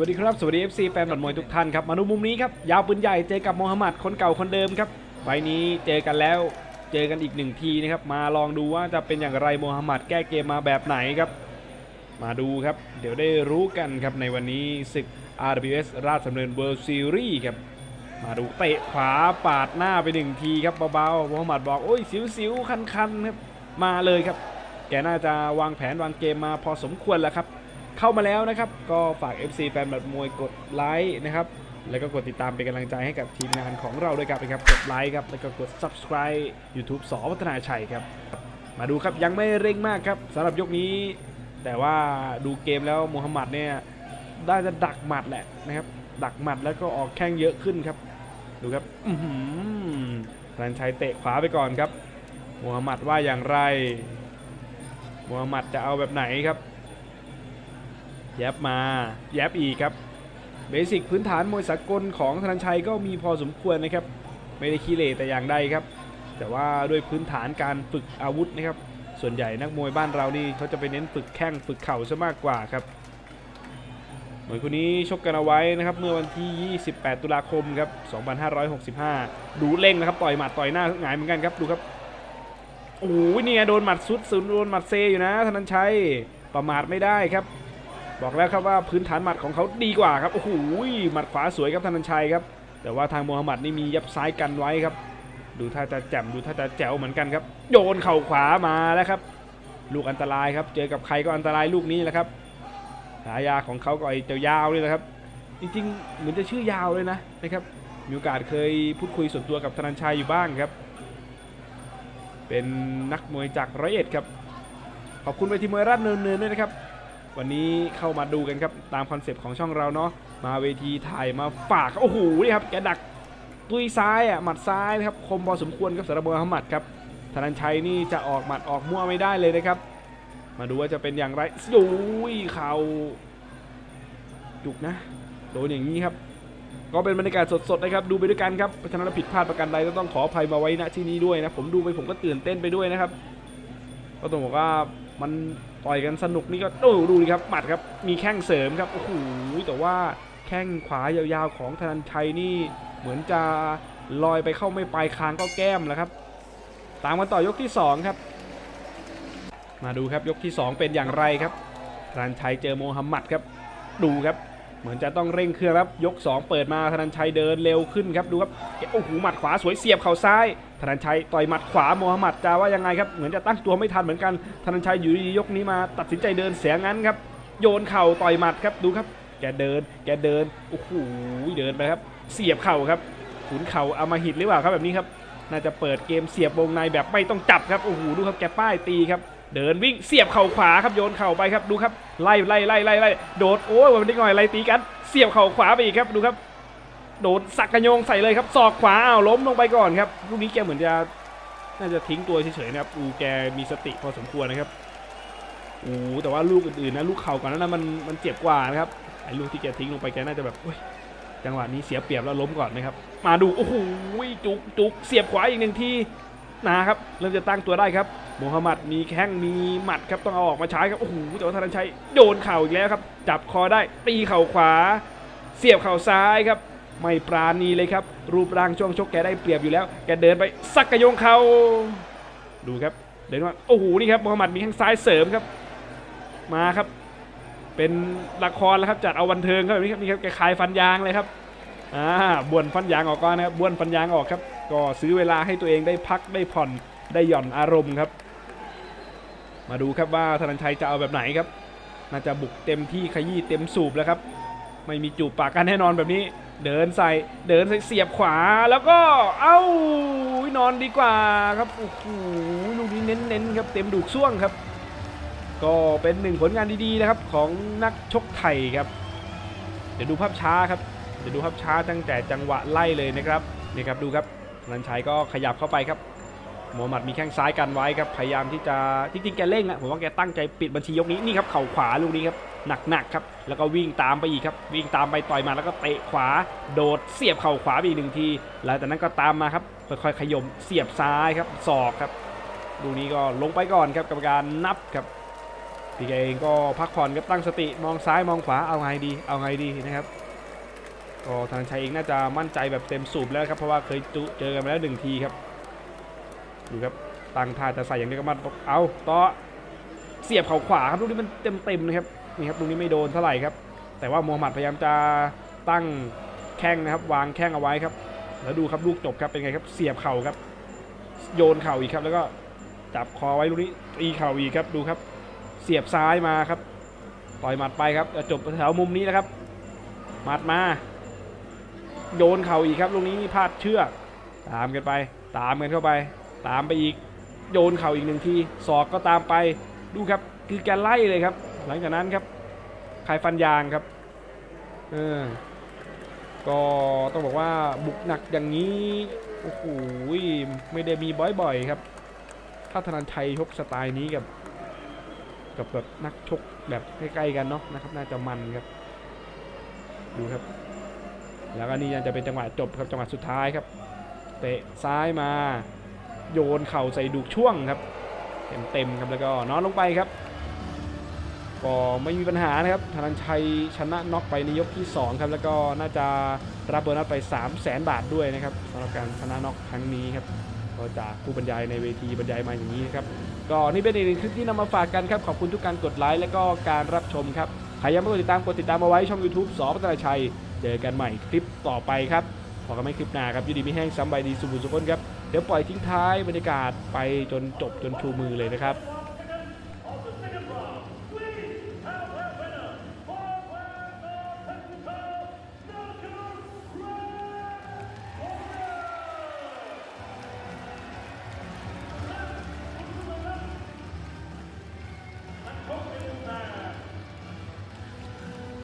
วัสดีครับ สวัสดี FC แฟนบัตรมวยทุกท่านครับ มาดูมุมนี้ครับ ยาวปืนใหญ่เจอกับโมฮัมหมัดคนเก่าคนเดิมครับไฟนี้เจอกันแล้วเจอกันอีกหนึ่งทีนะครับ มาลองดูว่าจะเป็นอย่างไรโมฮัมหมัดแก้เกมมาแบบไหนครับ มาดูครับ เดี๋ยวได้รู้กันครับในวันนี้ศึก RWS ราชดำเนิน World Series ครับมาดูเตะขวาปาดหน้าไปหนึ่งทีครับเบาๆโมฮัมหมัดบอกโอ้ยสิวๆคันๆครับมาเลยครับ แกน่าจะวางแผนวางเกมมาพอสมควรแล้วครับ เข้ามาแล้วนะครับ ก็ฝาก FC แฟนบัตรมวยกดไลค์นะครับแล้วก็กดติดตามเป็นกำลังใจให้กับทีมงานของเราด้วยครับนะครับ กดไลค์ครับ แล้วก็กด subscribe YouTube สอวัฒนาชัยครับ มาดูครับยังไม่เร่งมากครับสำหรับยกนี้ แต่ว่าดูเกมแล้วมูฮัมหมัดเนี่ยได้จะดักหมัดแหละนะครับ ดักหมัดแล้วก็ออกแข้งเยอะขึ้นครับ ดูครับอือหือรันชัยเตะขวาไปก่อนครับมูฮัมหมัดว่าอย่างไรมูฮัมหมัดจะเอาแบบไหนครับ แยบมาแยบอีกครับเบสิกพื้นฐานมวยสากลของธนันชัยก็มีพอสมควรนะครับ ไม่ได้ขี้เหร่แต่อย่างใดครับ แต่ว่าด้วยพื้นฐานการฝึกอาวุธนะครับ ส่วนใหญ่นักมวยบ้านเรานี่เขาจะไปเน้นฝึกแข้งฝึกเข่าซะมากกว่าครับมวยคนนี้ชกกันเอาไว้นะครับเมื่อวันที่ 28 ตุลาคมครับ 2565 ดูเร่งนะครับต่อยหมัดต่อยหน้าหงายเหมือนกันครับดูครับโอ้ยเนี่ยโดนหมัดซุดซุนโดนหมัดเซอยู่นะธนันชัยประมาทไม่ได้ครับ บอกแล้วครับว่าพื้นฐานหมัดของเขาดีกว่าครับโอ้โหหมัดขวาสวยครับธนันชัยครับ แต่ว่าทางโมฮัมหมัดนี่มียับซ้ายกันไว้ครับ ดูท่าจะแจ่มดูท่าจะแจ๋วเหมือนกันครับ โยนเข่าขวามาแล้วครับ ลูกอันตรายครับเจอกับใครก็อันตรายลูกนี้แหละครับฉายาของเขาก็ไอ้เจ้ายาวนี่แหละครับ จริงๆ เหมือนจะชื่อยาวเลยนะนะครับมีโอกาสเคยพูดคุยส่วนตัวกับธนันชัยอยู่บ้างครับ เป็นนักมวยจากร้อยเอ็ดครับขอบคุณไปทีมมวยราชดำเนินด้วยนะครับ วันนี้เข้ามาดูกันครับตามคอนเซปต์ของช่องเราเนาะมาเวทีถ่ายมาฝากโอ้โหนี่ครับแกดักตุยซ้ายอะหมัดซ้ายนะครับคมพอสมควรครับสำหรับโมฮัมหมัดครับธนันชัยนี่จะออกหมัดออกมั่วไม่ได้เลยนะครับ มาดูว่าจะเป็นอย่างไรยุยเข่าจุกนะโดนอย่างนี้ครับ ก็เป็นบรรยากาศสดๆนะครับ ดูไปด้วยกันครับเพราะฉะนั้นผิดพลาดประการใดก็ต้องขออภัยมาไว้ณที่นี้ด้วยนะผมดูไปผมก็ตื่นเต้นไปด้วยนะครับ ก็ต้องบอกว่ามัน ต่อยกันสนุกนี่ก็โอ้ดูดิครับหมัดครับมีแข้งเสริมครับโอ้โหแต่ว่าแข้งขวายาวๆของธนันชัยนี่เหมือนจะลอยไปเข้าไม่ปลายคางก็แก้มแล้วครับ ตามกันต่อยกที่สองครับ มาดูครับยกที่สองเป็นอย่างไรครับธนันชัยเจอโมฮัมหมัดครับ ดูครับ เหมือนจะต้องเร่งเครื่องครับยก 2 เปิดมาธนันชัยเดินเร็วขึ้นครับดูครับโอ้โหหมัดขวาสวยเสียบเข่าซ้ายธนันชัยต่อยหมัดขวาโมฮัมหมัดจะว่ายังไงครับเหมือนจะตั้งตัวไม่ทันเหมือนกันธนันชัยอยู่ดียกนี้มาตัดสินใจเดินเสียงั้นครับโยนเข่าต่อยหมัดครับดูครับ แกเดิน แกเดินโอ้โหเดินไปครับ เสียบเข่าครับขุนเข่าอำมาหิตหรือเปล่าครับแบบนี้ครับน่าจะเปิดเกมเสียบวงในแบบไม่ต้องจับครับโอ้โหดูครับแกป้ายตีครับ เดินวิ่งเสียบเข่าขวาครับโยนเข่าไปครับดูครับไล่ไล่ไล่ไล่ไล่โดดโอ้ยวันนี้หน่อยไล่ตีกัน เสียบเข่าขวาไปอีกครับดูครับ โดดสักกระโยงใส่เลยครับศอกขวาอ้าวล้มลงไปก่อนครับลูกนี้แกเหมือนจะน่าจะทิ้งตัวเฉยๆนะครับอูแกมีสติพอสมควรนะครับอูแต่ว่าลูกอื่นๆนะลูกเข่าก่อนนั้นนะมันมันเจ็บกว่านะครับไอ้ลูกที่แกทิ้งลงไปแกน่าจะแบบจังหวะนี้เสียเปรียบแล้วล้มก่อนนะครับ มาดูโอ้โหจุกจุกเสียบขวาอีกหนึ่งทีนะครับเริ่มจะตั้งตัวได้ครับ โมฮัมหมัดมีแข้งมีหมัดครับต้องเอาออกมาใช้ครับโอ้โหแต่ว่าธนันชัยโดนเข่าอีกแล้วครับ จับคอได้ตีเข่าขวา เสียบเข่าซ้ายครับ ไม่ปราณีเลยครับ รูปร่างช่วงชกแกได้เปรียบอยู่แล้ว แกเดินไปสักกระโยงเขาดูครับ เดินว่าโอ้โหนี่ครับโมฮัมหมัดมีแข้งซ้ายเสริมครับ มาครับ เป็นละครแล้วครับจัดเอาบันเทิงครับแบบนี้ครับนี่ครับแกคลายฟันยางเลยครับอ่าบ้วนฟันยางออกก่อนนะครับบ้วนฟันยางออกครับ ก็ซื้อเวลาให้ตัวเองได้พักได้ผ่อนได้หย่อนอารมณ์ครับ มาดูครับว่าธนันชัยจะเอาแบบไหนครับ น่าจะบุกเต็มที่ขยี้เต็มสูบแล้วครับ ไม่มีจูบปากกันแน่นอนแบบนี้ เดินใส่เดินใส่เสียบขวาแล้วก็เอ้านอนดีกว่าครับโอ้โหลูกนี้เน้นๆครับเต็มดูกช่วงครับ ก็เป็นหนึ่งผลงานดีๆนะครับของนักชกไทยครับ เดี๋ยวดูภาพช้าครับเดี๋ยวดูภาพช้าตั้งแต่จังหวะไล่เลยนะครับนี่ครับดูครับนันชัยก็ขยับเข้าไปครับ โมฮัมหมัดมีแข้งซ้ายกันไว้ครับ พยายามที่จะจริงๆแกเร่งอะผมว่าแกตั้งใจปิดบัญชียกนี้นี่ครับเข่าขวาลูกนี้ครับหนักๆครับ แล้วก็วิ่งตามไปอีกครับ วิ่งตามไปต่อยมาแล้วก็เตะขวา โดดเสียบเข่าขวาไปอีกหนึ่งทีหลังจากนั้นก็ตามมาครับค่อยๆขยมเสียบซ้ายครับศอกครับดูนี้ก็ลงไปก่อนครับกรรมการนับครับพี่แกเองก็พักผ่อนครับตั้งสติมองซ้ายมองขวาเอาไงดี เอาไงดีนะครับก็ธนชัยเองน่าจะมั่นใจแบบเต็มสูบแล้วครับเพราะว่าเคยเจอกันมาแล้วหนึ่งทีครับ ดูครับตั้งท่าจะใส่อย่างเดียวก็มันเอาต่อเสียบเข่าขวาครับลูกนี้มันเต็มเต็มๆนะครับนี่ครับลูกนี้ไม่โดนเท่าไหร่ครับ แต่ว่าโมฮัมหมัดพยายามจะตั้งแข้งนะครับ วางแข้งเอาไว้ครับ แล้วดูครับลูกจบครับเป็นไงครับเสียบเข่าครับ โยนเข่าอีกครับ แล้วก็จับคอไว้ลูกนี้ตีเข่าอีกครับดูครับ เสียบซ้ายมาครับต่อยหมัดไปครับจะจบแถวมุมนี้นะครับหมัดมาโยนเข่าอีกครับลูกนี้พลาดเชือกตามกันไป ตามกันเข้าไป ตามไปอีกโยนเข่าอีกหนึ่งทีศอกก็ตามไปดูครับคือแกไล่เลยครับ หลังจากนั้นครับใครฟันยางครับเออก็ต้องบอกว่าบุกหนักอย่างนี้โอ้โหไม่ได้มีบ่อยๆครับ ถ้าธนันชัยชกสไตล์นี้กับ กับแบบนักชกแบบใกล้ๆกันเนาะนะครับ น่าจะมันครับ ดูครับ แล้วก็นี่ยังจะเป็นจังหวะจบครับจังหวะสุดท้ายครับ เตะซ้ายมา โยนเข่าใส่ดุกช่วงครับ เต็มๆครับแล้วก็นอนลงไปครับก็ไม่มีปัญหานะครับธนันชัยชนะน็อกไปในยกที่ 2 ครับ แล้วก็น่าจะรับโบอร์นัสไป 3 0 0แสนบาทด้วยนะครับสำหรับการชนะน็อกครั้งนี้ครับก็จากผู้บรรยายในเวทีบรรยายมาอย่างนี้นะครับก็นี่เป็นอีกหนึ่งคลิปที่นำมาฝากกันครับ ขอบคุณทุกการกดไลค์และก็การรับชมครับใครยังไม่กดติดตามกดติดตามเอาไว้ช่อง YouTube สอพัฒนาชัย เจอกันใหม่คลิปต่อไปครับ พอกันไม่คลิปหน้าครับอยูดีไม่แห้งซ้ำใบดีสุบุสุขคนครับเดี๋ยวปล่อยทิ้งท้ายบรรยากาศไปจนจบจนชูมือเลยนะครับ